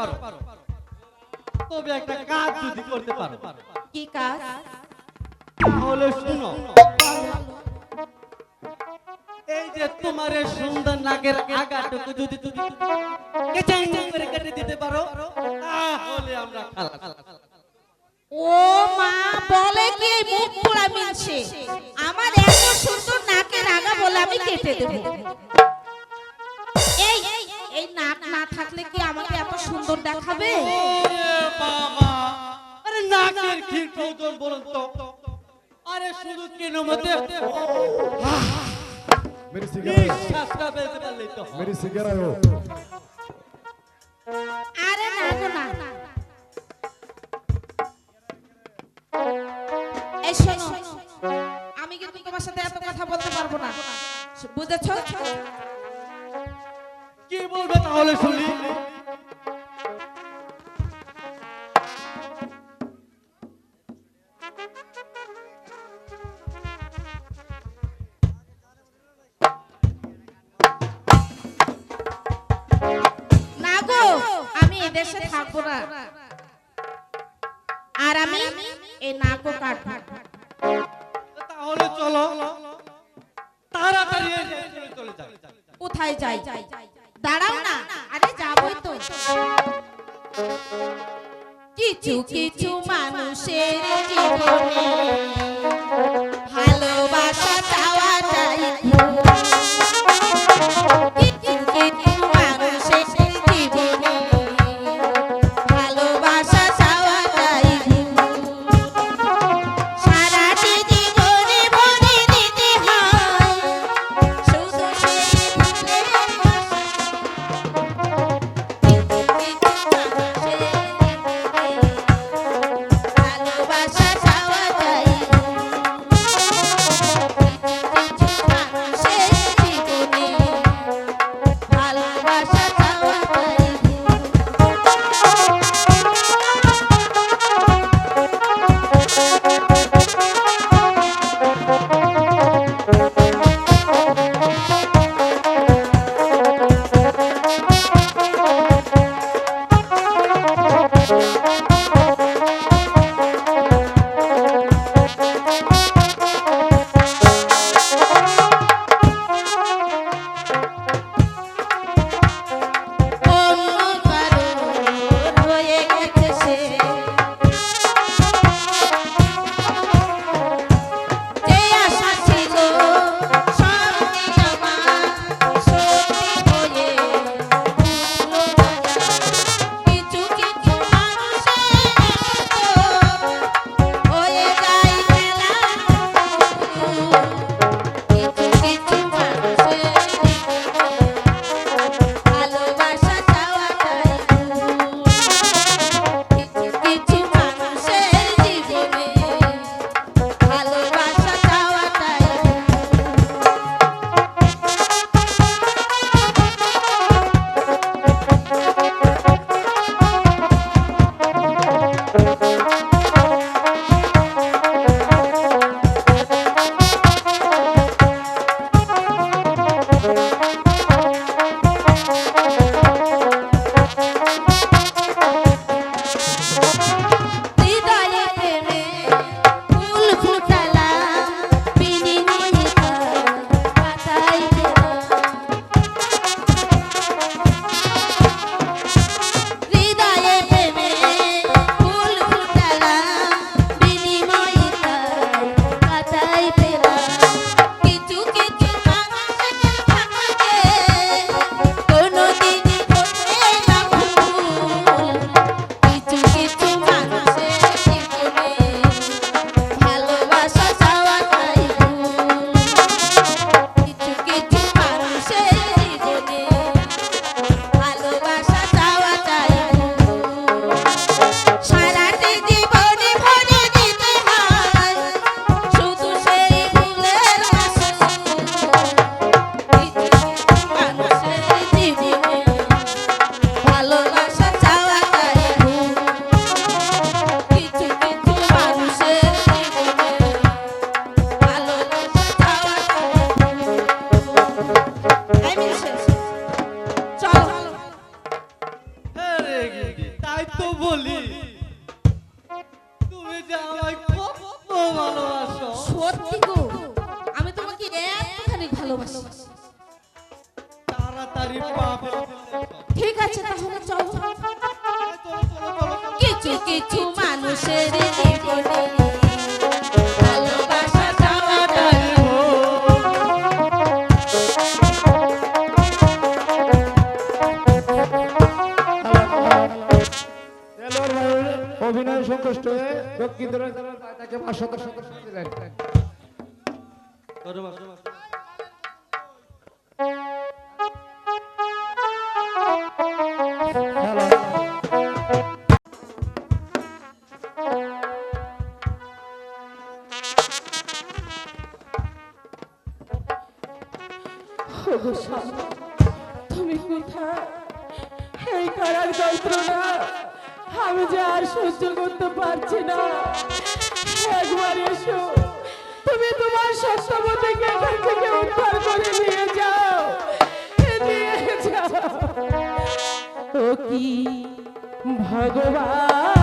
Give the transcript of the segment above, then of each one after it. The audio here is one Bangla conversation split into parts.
পারো। তবে একটা কাজ যদি করতে পারো। কি কাজ? তাহলে শুনো। এই যে তোমার সুন্দর নাকের আগাটুকু যদি তুমি কেচাং করে কেটে দিতে পারো তাহলে আমরা ও মা বলে কি মুখ পোড়া মিলছে? আমার এত সুন্দর নাকের আগা বলে আমি কেটে দেব। নাক না থাকলে কি আমাকে এত সুন্দর দেখাবে ওরে বাবা আরে নাকের কি ওজন বলুন তো আরে শুধু কেন মতে मेरी सिगरेट নিঃশ্বাসটা বেঁধে পারলেই তো হয়। मेरी सिगरेट हो আরে না গো না এই শোনো আমি কিন্তু তোমার সাথে এত কথা বলতে পারবো না বুঝেছো কি বলবে তাহলে শুনি। এদেশে থাকব না। আর আমি এই নাকও কাটবো। তাহলে চলো তাড়াতাড়ি দেশে কোথায় যাই? দাঁড়াও না আরে যাবই তো। কিছু কিছু মানুষের জীবনে তাই তো বলি। তুমি যে আমায় ভালোবাসো। সত্যি গো আমি তোমাকে এতখানি ভালোবাসি। তাড়াতাড়ি ঠিক আছে তাহলে চলো। কিছু কিছু মানুষের জীবনে তুমি কোথায়? এই কারার যন্ত্রণা আমি যে আর সহ্য করতে পারছি না। একবার এসো। তুমি তোমার সত্যবতীকে এখান থেকে উদ্ধার করে নিয়ে যাও। নিয়ে যাও। ও কি ভগবান?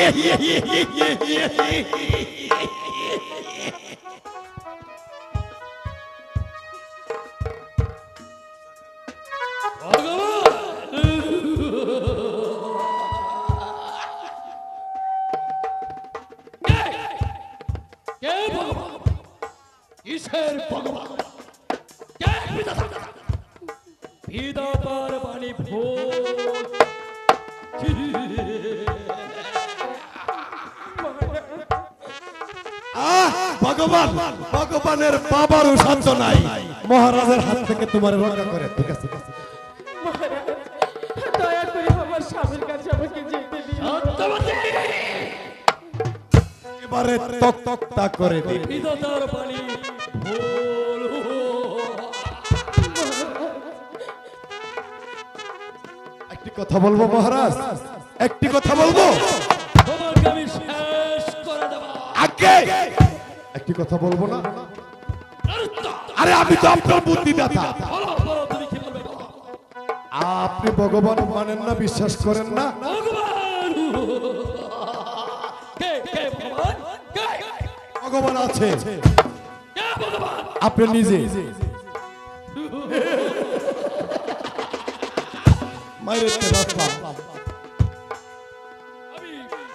কে ভগবান ভগবান ভগবানের বাবারও শান্ত নাই। মহারাজের হাত থেকে তোমার রক্ষা করে ঠিক আছে? দয়া করে আমার স্বামীর কাছে আমাকে যেতে এবারে তক তক তা করে দিন। বিধাতার বাণী একটি কথা বলব মহারাজ? একটি কথা বলব? একটি কথা বলব না? আরে আমি তো আপনার বলবে বলো। আপনি ভগবান মানেন না, বিশ্বাস করেন না? ভগবান আছে। আপনি নিজে।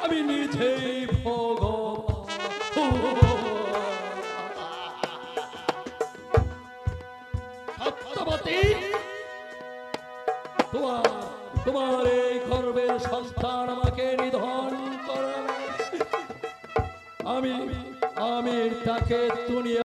আমি নিজেই ভগবান। আমি আমি তাকে দুনিয়া